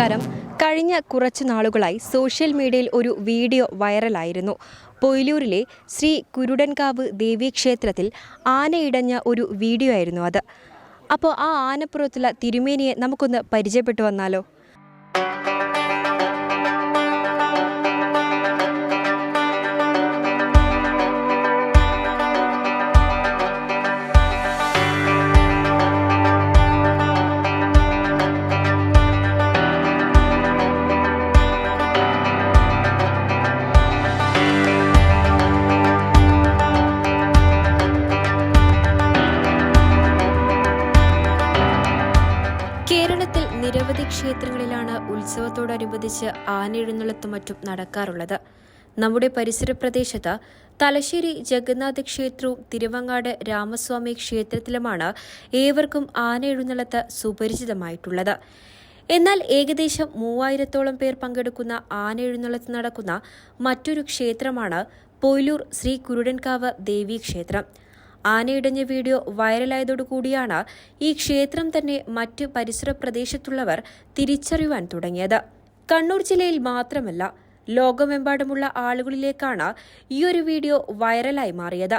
നമസ്കാരം. കഴിഞ്ഞ കുറച്ച് നാളുകളായി സോഷ്യൽ മീഡിയയിൽ ഒരു വീഡിയോ വൈറലായിരുന്നു. പൊയിലൂരിലെ ശ്രീ കുരുടൻകാവ് ദേവീക്ഷേത്രത്തിൽ ആനയിടഞ്ഞ ഒരു വീഡിയോ ആയിരുന്നു അത്. അപ്പോൾ ആ ആനപ്പുറത്തുള്ള തിരുമേനിയെ നമുക്കൊന്ന് പരിചയപ്പെട്ടു വന്നാലോ? നിരവധി ക്ഷേത്രങ്ങളിലാണ് ഉത്സവത്തോടനുബന്ധിച്ച് ആനയെഴുന്നള്ളത്തും മറ്റും നടക്കാറുള്ളത്. നമ്മുടെ പരിസര പ്രദേശത്ത് തലശ്ശേരി ജഗന്നാഥ ക്ഷേത്രവും തിരുവങ്ങാട് രാമസ്വാമി ക്ഷേത്രത്തിലുമാണ് ഏവർക്കും ആന എഴുന്നള്ളത്ത് സുപരിചിതമായിട്ടുള്ളത്. എന്നാൽ ഏകദേശം മൂവായിരത്തോളം പേർ പങ്കെടുക്കുന്ന ആന എഴുന്നള്ളത്ത് നടക്കുന്ന മറ്റൊരു ക്ഷേത്രമാണ് പൊയിലൂർ ശ്രീ കുരുടൻകാവ് ദേവീ ക്ഷേത്രം. ആനയിടഞ്ഞ വീഡിയോ വൈറലായതോടുകൂടിയാണ് ഈ ക്ഷേത്രം തന്നെ മറ്റ് പരിസര പ്രദേശത്തുള്ളവർ തിരിച്ചറിയുവാൻ തുടങ്ങിയത്. കണ്ണൂർ ജില്ലയിൽ മാത്രമല്ല ലോകമെമ്പാടുമുള്ള ആളുകളിലേക്കാണ് ഈ ഒരു വീഡിയോ വൈറലായി മാറിയത്.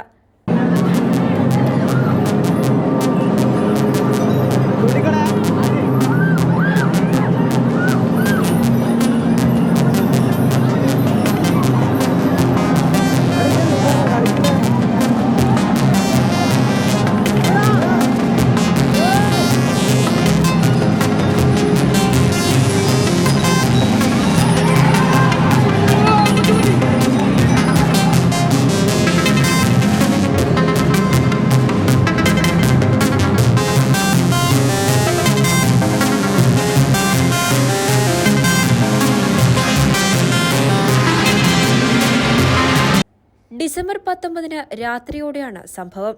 ഡിസംബർ പത്തൊമ്പതിന് രാത്രിയോടെയാണ് സംഭവം.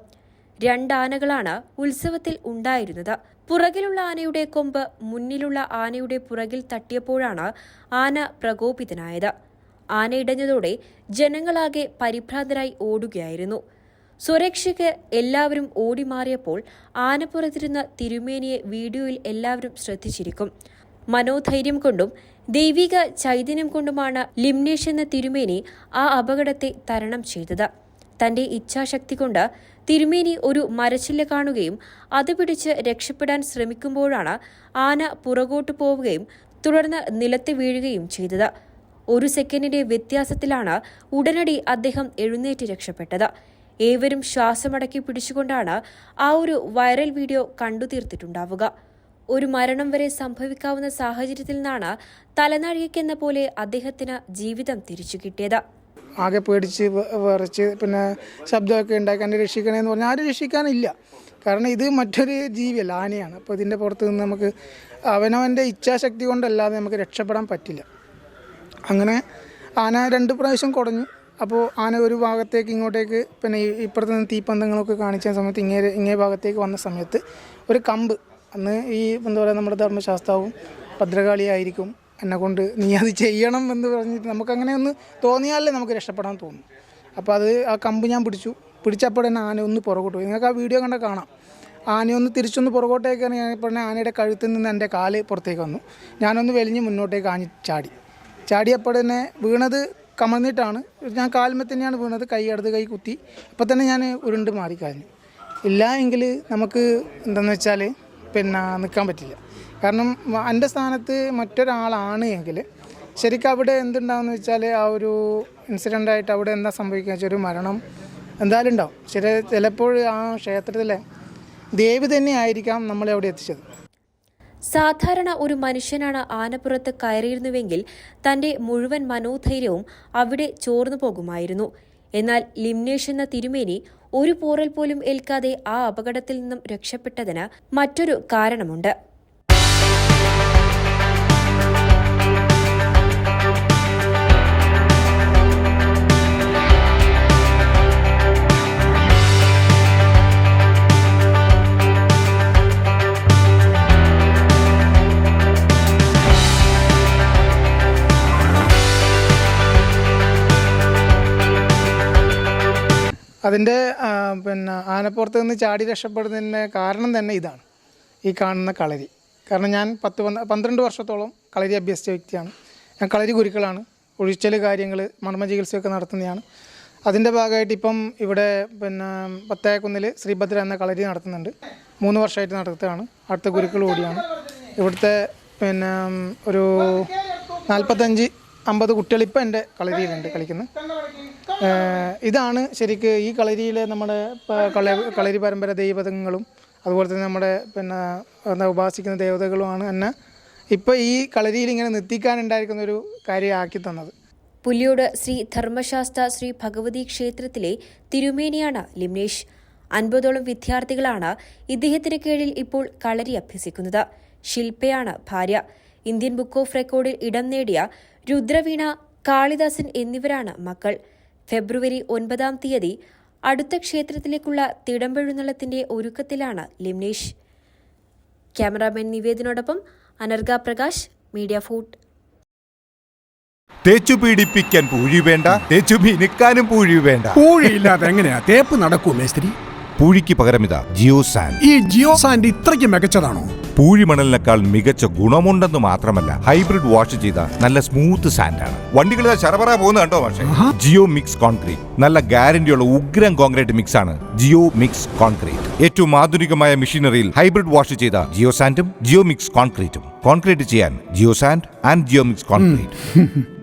രണ്ടാനകളാണ് ഉത്സവത്തിൽ ഉണ്ടായിരുന്നത്. പുറകിലുള്ള ആനയുടെ കൊമ്പ് മുന്നിലുള്ള ആനയുടെ പുറകിൽ തട്ടിയപ്പോഴാണ് ആന പ്രകോപിതനായത്. ആന ഇടഞ്ഞതോടെ ജനങ്ങളാകെ പരിഭ്രാന്തരായി ഓടുകയായിരുന്നു. സുരക്ഷയ്ക്ക് എല്ലാവരും ഓടിമാറിയപ്പോൾ ആനപ്പുറത്തിരുന്ന തിരുമേനിയെ വീഡിയോയിൽ എല്ലാവരും ശ്രദ്ധിച്ചിരിക്കും. മനോധൈര്യം കൊണ്ടും ദൈവിക ചൈതന്യം കൊണ്ടുമാണ് ലിംനേഷ് എന്ന തിരുമേനി ആ അപകടത്തെ തരണം ചെയ്തത്. തന്റെ ഇച്ഛാശക്തി കൊണ്ട് തിരുമേനി ഒരു മരച്ചില്ല കാണുകയും അത് പിടിച്ച് രക്ഷപ്പെടാൻ ശ്രമിക്കുമ്പോഴാണ് ആന പുറകോട്ട് പോവുകയും തുടർന്ന് നിലത്ത് വീഴുകയും ചെയ്തത്. ഒരു സെക്കൻഡിന്റെ വ്യത്യാസത്തിലാണ് ഉടനടി അദ്ദേഹം എഴുന്നേറ്റ് രക്ഷപ്പെട്ടത്. ഏവരും ശ്വാസമടക്കി പിടിച്ചുകൊണ്ടാണ് ആ ഒരു വൈറൽ വീഡിയോ കണ്ടു തീർത്തിട്ടുണ്ടാവുക. ഒരു മരണം വരെ സംഭവിക്കാവുന്ന സാഹചര്യത്തിൽ നിന്നാണ് തലനാഴികയ്ക്കെന്ന പോലെ അദ്ദേഹത്തിന് ജീവിതം തിരിച്ചു കിട്ടിയത്. ആകെ പേടിച്ച് വിറച്ച് പിന്നെ ശബ്ദമൊക്കെ ഉണ്ടാക്കി എന്നെ രക്ഷിക്കണമെന്ന് പറഞ്ഞാൽ ആരും രക്ഷിക്കാനില്ല. കാരണം ഇത് മറ്റൊരു ജീവിയല്ല ആനയാണ്. അപ്പോൾ ഇതിന്റെ പുറത്ത് നിന്ന് നമുക്ക് അവനവന്റെ ഇച്ഛാശക്തി കൊണ്ടല്ലാതെ നമുക്ക് രക്ഷപ്പെടാൻ പറ്റില്ല. അങ്ങനെ ആന രണ്ട് പ്രാവശ്യം കുടഞ്ഞു. അപ്പോൾ ആന ഒരു ഭാഗത്തേക്ക് ഇങ്ങോട്ടേക്ക് പിന്നെ ഇപ്പുറത്ത് നിന്ന് തീപ്പന്തങ്ങളൊക്കെ കാണിച്ച സമയത്ത് ഇങ്ങേ ഇങ്ങേ ഭാഗത്തേക്ക് വന്ന സമയത്ത് ഒരു കമ്പ് അന്ന് ഈ എന്താ പറയുക നമ്മുടെ ധർമ്മശാസ്താവും ഭദ്രകാളിയായിരിക്കും എന്നെ കൊണ്ട് നീ അത് ചെയ്യണം എന്ന് പറഞ്ഞിട്ട് നമുക്കങ്ങനെ ഒന്ന് തോന്നിയാലേ നമുക്ക് രക്ഷപ്പെടാൻ തോന്നും. അപ്പോൾ അത് ആ കമ്പ് ഞാൻ പിടിച്ചു. പിടിച്ചപ്പോൾ തന്നെ ആന ഒന്ന് പുറകോട്ട് പോയി. നിങ്ങൾക്ക് ആ വീഡിയോ കണ്ട കാണാം. ആനയൊന്ന് തിരിച്ചൊന്ന് പുറകോട്ടേക്ക് ഇറങ്ങിയപ്പോൾ തന്നെ ആനയുടെ കഴുത്തിൽ നിന്ന് എന്റെ കാൽ പുറത്തേക്ക് വന്നു. ഞാനൊന്ന് വലിഞ്ഞ് മുന്നോട്ടേക്ക് ആഞ്ഞ് ചാടി. ചാടിയപ്പോൾ തന്നെ വീണത് കമന്നിട്ടാണ് ഞാൻ കാൽമേ തന്നെയാണ് വീണത്. കൈ അടുത്ത് കൈ കുത്തി. അപ്പോൾ തന്നെ ഞാൻ ഉരുണ്ട് മാറിക്കഴിഞ്ഞു. ഇല്ല എങ്കിൽ നമുക്ക് എന്താണെന്ന് വെച്ചാൽ പിന്നെ നിൽക്കാൻ പറ്റില്ല. കാരണം എന്റെ സ്ഥാനത്ത് മറ്റൊരാളാണ് എങ്കിൽ ശരിക്കും അവിടെ എന്തുണ്ടാവുമെന്ന് വെച്ചാൽ ആ ഒരു ഇൻസിഡന്റ് ആയിട്ട് അവിടെ എന്താ സംഭവിക്കുക വെച്ചാൽ ഒരു മരണം എന്തായാലും ഉണ്ടാവും. ചില ചിലപ്പോൾ ആ ക്ഷേത്രത്തിലെ ദേവി തന്നെ ആയിരിക്കാം നമ്മളെ അവിടെ എത്തിച്ചത്. സാധാരണ ഒരു മനുഷ്യനാണ് ആനപ്പുറത്ത് കയറിയിരുന്നുവെങ്കിൽ തന്റെ മുഴുവൻ മനോധൈര്യവും അവിടെ ചോർന്നു പോകുമായിരുന്നു. എന്നാൽ ലിംനേഷ് എന്ന തിരുമേനി ഒരു പോറൽ പോലും ഏൽക്കാതെ ആ അപകടത്തിൽ നിന്നും രക്ഷപ്പെട്ടതിന് മറ്റൊരു കാരണമുണ്ട്. അതിന്റെ പിന്നെ ആനപ്പുറത്ത് നിന്ന് ചാടി രക്ഷപ്പെടുന്നതിന്റെ കാരണം തന്നെ ഇതാണ് ഈ കാണുന്ന കളരി. കാരണം ഞാൻ പത്ത് പന്ത്ര- പന്ത്രണ്ട് വർഷത്തോളം കളരി അഭ്യസിച്ച വ്യക്തിയാണ്. ഞാൻ കളരി ഗുരുക്കളാണ്. ഒഴിച്ചൽ കാര്യങ്ങൾ മർമ്മ ചികിത്സയൊക്കെ നടത്തുന്നതാണ് അതിന്റെ ഭാഗമായിട്ട് ഇപ്പം ഇവിടെ പിന്നെ പത്തായക്കുന്നിൽ ശ്രീഭദ്ര എന്ന കളരി നടത്തുന്നുണ്ട്. മൂന്ന് വർഷമായിട്ട് നടത്തുകയാണ് അടുത്ത ഗുരുക്കൾ കൂടിയാണ്. ഇവിടുത്തെ പിന്നെ ഒരു നാൽപ്പത്തഞ്ച് അമ്പത് കുട്ടികൾ ഇപ്പം എന്റെ കളരിയിലുണ്ട് കളിക്കുന്നത്. ഇതാണ് ശരിക്ക് ഈ കളരിയിലെ നമ്മുടെ കളരി പരമ്പര ദൈവതങ്ങളും അതുപോലെ തന്നെ നമ്മുടെ പിന്നെ എന്താ ഉപാസിക്കുന്ന ദേവതകളുമാണ് എന്നെ ഇപ്പോൾ ഈ കളരിയിൽ ഇങ്ങനെ നിർത്തിക്കാനുണ്ടായിരിക്കുന്ന ഒരു കാര്യമാക്കി തന്നത്. പുല്ലിയോട് ശ്രീ ധർമ്മശാസ്ത്ര ശ്രീ ഭഗവതി ക്ഷേത്രത്തിലെ തിരുമേനിയാണ് ലിംനേഷ്. അൻപതോളം വിദ്യാർത്ഥികളാണ് ഇദ്ദേഹത്തിന് കീഴിൽ ഇപ്പോൾ കളരി അഭ്യസിക്കുന്നത്. ശില്പയാണ് ഭാര്യ. ഇന്ത്യൻ ബുക്ക് ഓഫ് റെക്കോർഡിൽ ഇടം നേടിയ രുദ്രവീണ കാളിദാസൻ എന്നിവരാണ് മക്കൾ. ഫെബ്രുവരി ഒൻപതാം തീയതി അടുത്ത ക്ഷേത്രത്തിലേക്കുള്ള തിടമ്പെഴുന്നള്ളത്തിന്റെ ഒരുക്കത്തിലാണ് ലിംനേഷ്. ക്യാമറാമാൻ നിവേദിനോടൊപ്പം അനർഗ പ്രകാശ് മീഡിയ ഫൂട്ട് തേച്ചു പീഡിപ്പിക്കാൻ പൂഴി വേണ്ട തേച്ചു മിനുക്കാനും പൂഴി വേണ്ട. പൂഴിയില്ലാതെ എങ്ങനെയാ? തേപ്പ് നടക്കൂ മേസ്ത്രി? പൂഴിക്ക് പകരം ഇതാ ജിയോ സാൻഡ്. ഈ ജിയോ സാൻഡ് ഇത്രയ്ക്ക് മികച്ചതാണോ? പൂഴിമണലിനേക്കാൾ മികച്ച ഗുണമുണ്ടെന്ന് മാത്രമല്ല ഹൈബ്രിഡ് വാഷ് ചെയ്ത നല്ല സ്മൂത്ത് ആണ്. വണ്ടികൾ ശരപറ പോകുന്ന കണ്ടോ പക്ഷേ? Geo mix concrete. നല്ല ഗ്യാരണ്ടിയുള്ള ഉഗ്രം കോൺക്രീറ്റ് മിക്സ് ആണ് ജിയോ മിക്സ് കോൺക്രീറ്റ്. ഏറ്റവും ആധുനികമായ മെഷീനറിയിൽ ഹൈബ്രിഡ് വാഷ് ചെയ്ത ജിയോ സാൻഡും ജിയോ മിക്സ് കോൺക്രീറ്റും. കോൺക്രീറ്റ് ചെയ്യാൻ geo sand and geo mix concrete.